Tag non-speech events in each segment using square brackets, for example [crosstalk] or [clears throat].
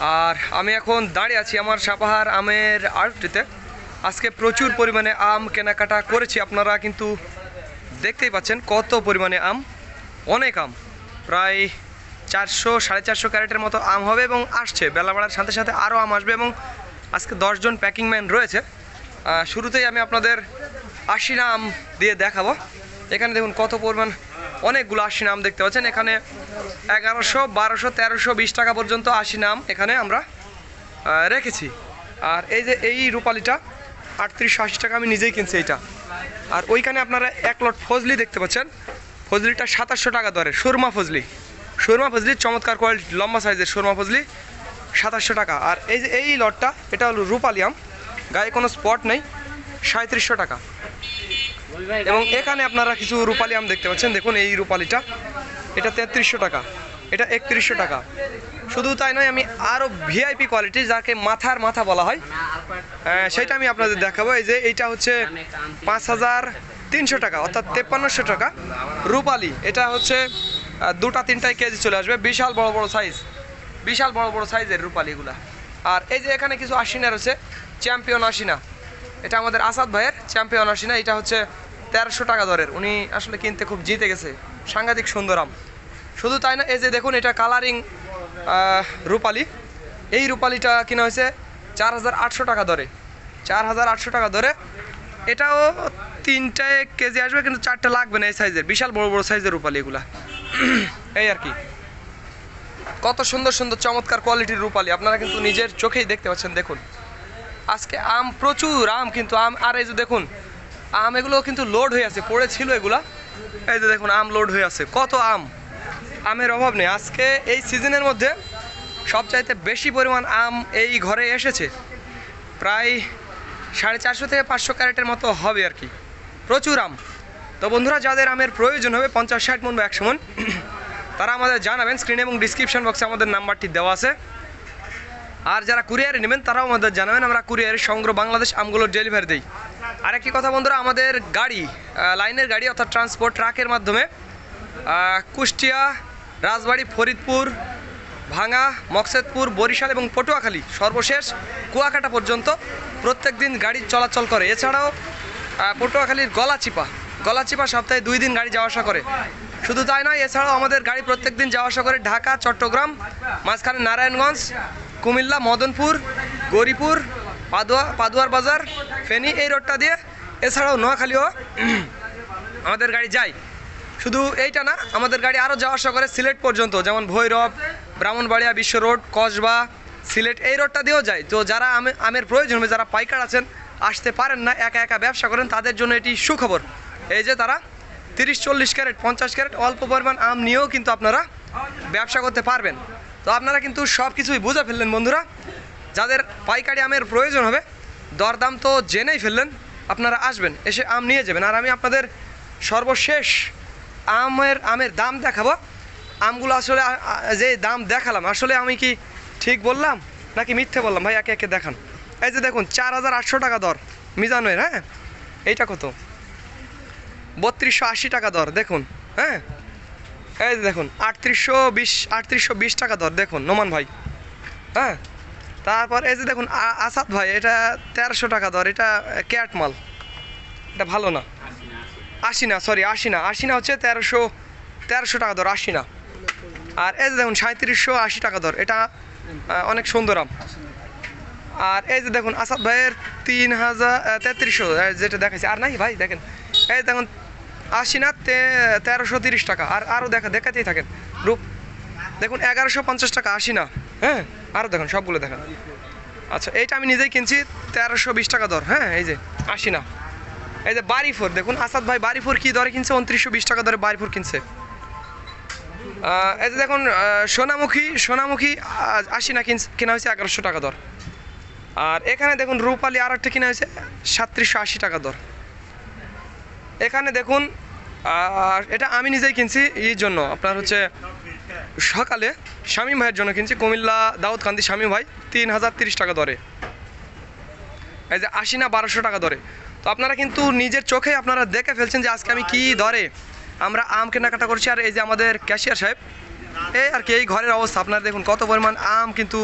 আর আমি এখন দাঁড়িয়ে আছি আমার সাপাহার আমের আড়টিতে আজকে প্রচুর পরিমাণে আম কেনাকাটা করেছি, আপনারা কিন্তু দেখতেই পাচ্ছেন কত পরিমাণে আম, অনেক আম। প্রায় চারশো, সাড়ে চারশো ক্যারেটের মতো আম হবে এবং আসছে। বেলা বাড়ার সাথে সাথে আরও আম আসবে এবং আজকে দশজন প্যাকিং ম্যান রয়েছে। শুরুতেই আমি আপনাদের আশিনা আম দিয়ে দেখাবো। এখানে দেখুন কত পরিমাণ অনেকগুলো আশিনা আম দেখতে পাচ্ছেন। এখানে এগারোশো, বারোশো, তেরোশো, বিশ টাকা পর্যন্ত আশিনা আম এখানে আমরা রেখেছি। আর এই যে এই রূপালিটা, আটত্রিশশো আশি টাকা, আমি নিজেই কিনছি এইটা। আর ওইখানে আপনারা এক লট ফজলি দেখতে পাচ্ছেন। ফজলিটা সাতাশশো টাকা দরে, সুরমা ফজলি। সুরমা ফজলি, চমৎকার কোয়ালিটি লম্বা সাইজের সুরমা ফজলি, সাতাশশো টাকা। আর এই যে এই লটটা, এটা হলো রূপালি আম। গায়ে কোনো স্পট নেই সাঁত্রিশশো টাকা। এবং এখানে আপনারা কিছু রূপালি আম দেখতে পাচ্ছেন। দেখুন এই রূপালিটা। এটা তেত্রিশশো টাকা। এটা একত্রিশশো টাকা। শুধু তাই নয়, আমি আরও ভিআইপি কোয়ালিটি যাকে মাথার মাথা বলা হয় সেটা আমি আপনাদের দেখাবো। এই যে এইটা হচ্ছে পাঁচ হাজার তিনশো টাকা, অর্থাৎ তেপ্পান্নশো টাকা। রূপালি, এটা হচ্ছে দুটা তিনটায় কেজি চলে আসবে। বিশাল বড় বড় সাইজ বিশাল বড় বড় সাইজের রূপালিগুলা আর এই যে এখানে কিছু আশিনা রয়েছে চ্যাম্পিয়ন আশিনা। এটা আমাদের আসাদ ভাইয়ের চ্যাম্পিয়ন আশিনা। এটা হচ্ছে তেরোশো টাকা দরের। উনি আসলে কিনতে খুব জিতে গেছে। সাংঘাতিক সুন্দরাম শুধু তাই না, এই যে দেখুন, এটা কালারিং রূপালি। এই রূপালিটা কিনা হয়েছে চার হাজার আটশো টাকা দরে। চার হাজার আটশো টাকা দরে। এটাও তিনটায় কেজি আসবে, কিন্তু চারটে লাগবে না এই সাইজের। বিশাল বড় বড় সাইজের রূপালি এগুলা। [clears throat] এই আর কি। কত সুন্দর সুন্দর চমৎকার কোয়ালিটির রূপালি। আপনারা কিন্তু নিজের চোখেই দেখতে পাচ্ছেন, দেখুন। আজকে আম, প্রচুর আম কিন্তু আম। আর এই যে দেখুন আম এগুলো কিন্তু লোড হয়ে আছে, পড়েছিল এগুলা। এই যে দেখুন, আম লোড হয়ে আছে, কত আম। আমের অভাব নেই। আজকে এই সিজনের মধ্যে সবচাইতে বেশি পরিমাণ আম এই ঘরে এসেছে। প্রায় সাড়ে চারশো থেকে পাঁচশো ক্যারেটের মতো হবে আর কি। প্রচুর আম। তো বন্ধুরা, যাদের আমের প্রয়োজন হবে, পঞ্চাশ ষাট মন বা একশো মন, [clears throat] তারা আমাদের জানাবেন। স্ক্রিন এবং ডিসক্রিপশন বক্সে আমাদের নাম্বারটি দেওয়া আছে। আর যারা কুরিয়ারে নেবেন, তারাও আমাদের জানাবেন। আমরা কুরিয়ারের সংগ্রহ বাংলাদেশ আমগুলোর ডেলিভারি দিই। আর একটি কথা বন্ধুরা, আমাদের গাড়ি লাইনের গাড়ি অর্থাৎ ট্রান্সপোর্ট ট্রাকের মাধ্যমে কুষ্টিয়া, রাজবাড়ি, ফরিদপুর ভাঙা মকসেদপুর, বরিশাল এবং পটুয়াখালী সর্বশেষ কুয়াকাটা পর্যন্ত প্রত্যেক দিন গাড়ি চলাচল করে। এছাড়াও পটুয়াখালীর গলাচিপা গলাচিপা সপ্তাহে দুই দিন গাড়ি যাওয়া আসা করে। শুধু তাই নয়, এছাড়াও আমাদের গাড়ি প্রত্যেক দিন যাওয়া আসা করে ঢাকা, চট্টগ্রাম, মাঝখানে নারায়ণগঞ্জ, কুমিল্লা, মদনপুর, গৌরীপুর পাদুয়া, পাদুয়ার বাজার, ফেনী, এই রোডটা দিয়ে। এছাড়াও নোয়াখালীও [clears throat] আমাদের গাড়ি যায়। শুধু এইটা না, আমাদের গাড়ি আরও যাওয়া আসা করে সিলেট পর্যন্ত, যেমন ভৈরব, ব্রাহ্মণবাড়িয়া বিশ্ব রোড কসবা, সিলেট, এই রোডটা দিয়েও যায়। তো যারা আমে- আমের প্রয়োজন হবে, যারা পাইকার আছেন, আসতে পারেন না, একা একা ব্যবসা করেন, তাদের জন্য এটি সুখবর। এই যে তারা, তিরিশ, চল্লিশ ক্যারেট, পঞ্চাশ ক্যারেট, অল্প পরিমাণ আম নিয়েও কিন্তু আপনারা ব্যবসা করতে পারবেন। তো আপনারা কিন্তু সব কিছুই বুঝে ফেললেন বন্ধুরা। যাদের পাইকারি আমের প্রয়োজন হবে, দরদাম তো জেনেই ফেললেন, আপনারা আসবেন, এসে আম নিয়ে যাবেন। আর আমি আপনাদের সর্বশেষ আমের আমের দাম দেখাবো। আমগুলো আসলে যে দাম দেখালাম, আসলে আমি কি ঠিক বললাম নাকি মিথ্যে বললাম? ভাই, একে একে দেখান। এই যে দেখুন, চার হাজার আটশো টাকা দর মিজানের হ্যাঁ? এইটা কত? বত্রিশশো আশি টাকা দর, দেখুন হ্যাঁ? এই যে দেখুন, আটত্রিশশো বিশ আটত্রিশশো বিশ টাকা দর, দেখুন, নোমান ভাই হ্যাঁ? তারপর এই যে দেখুন আসাদ ভাই, এটা তেরোশো টাকা দর, এটা ক্যাট মাল। এটা ভালো না। আশি না সরি আশি না আশি না হচ্ছে তেরোশো তেরোশো টাকা দর আশি না আর এই যে দেখুন সাঁত্রিশশো আশি টাকা দর, এটা অনেক সুন্দর আম। আর এই যে দেখুন, আসাদ ভাইয়ের তিন হাজার তেত্রিশশো যেটা দেখাইছে। আর নাই ভাই, দেখেন। এই দেখুন আশি না তেরোশো তিরিশ টাকা। আর আরও দেখা, দেখাতেই থাকেন। রূপ, দেখুন, এগারোশো পঞ্চাশ টাকা আশি না হ্যাঁ আরও দেখুন, সবগুলো দেখান। আচ্ছা এইটা আমি নিজেই কিনছি, তেরোশো বিশ টাকা দর হ্যাঁ এই যে, আশি না। এই যে বাড়িফোর দেখুন, আসাদ ভাই বাড়িফোর কী দরে কিনছে? উনত্রিশশো বিশ টাকা দরে বাড়িফোর কিনছে। এই যে দেখুন সোনামুখী সোনামুখী আশি না কিনছে, কেনা হয়েছে এগারোশো টাকা দর। আর এখানে দেখুন, রূপালি আর একটা কিনা হয়েছে, সাতত্রিশশো আশি টাকা দর। এখানে দেখুন এটা আমি নিজেই কিনছি, এই জন্য। আপনার হচ্ছে সকালে শামীম ভাইয়ের জন্য কিনছি কুমিল্লা দাউদ দাউদকান্দি শামীম ভাই তিন হাজার তিরিশ টাকা দরে। এই যে আশি না বারোশো টাকা দরে। তো আপনারা কিন্তু নিজের চোখে আপনারা দেখে ফেলছেন যে আজকে আমি কি দরে। আমরা আম কেনাকাটা করছি আর এই যে আমাদের ক্যাশিয়ার সাহেব, এই আর কি, এই ঘরের অবস্থা। আপনারা দেখুন কত পরিমাণ আম কিন্তু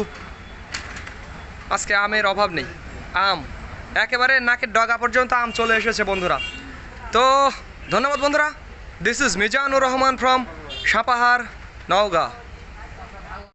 আজকে আমের অভাব নেই। আম, একেবারে নাকের ডগা পর্যন্ত আম চলে এসেছে বন্ধুরা। তো ধন্যবাদ বন্ধুরা। This is Mizanur Rahman from Sapahar Não, lugar.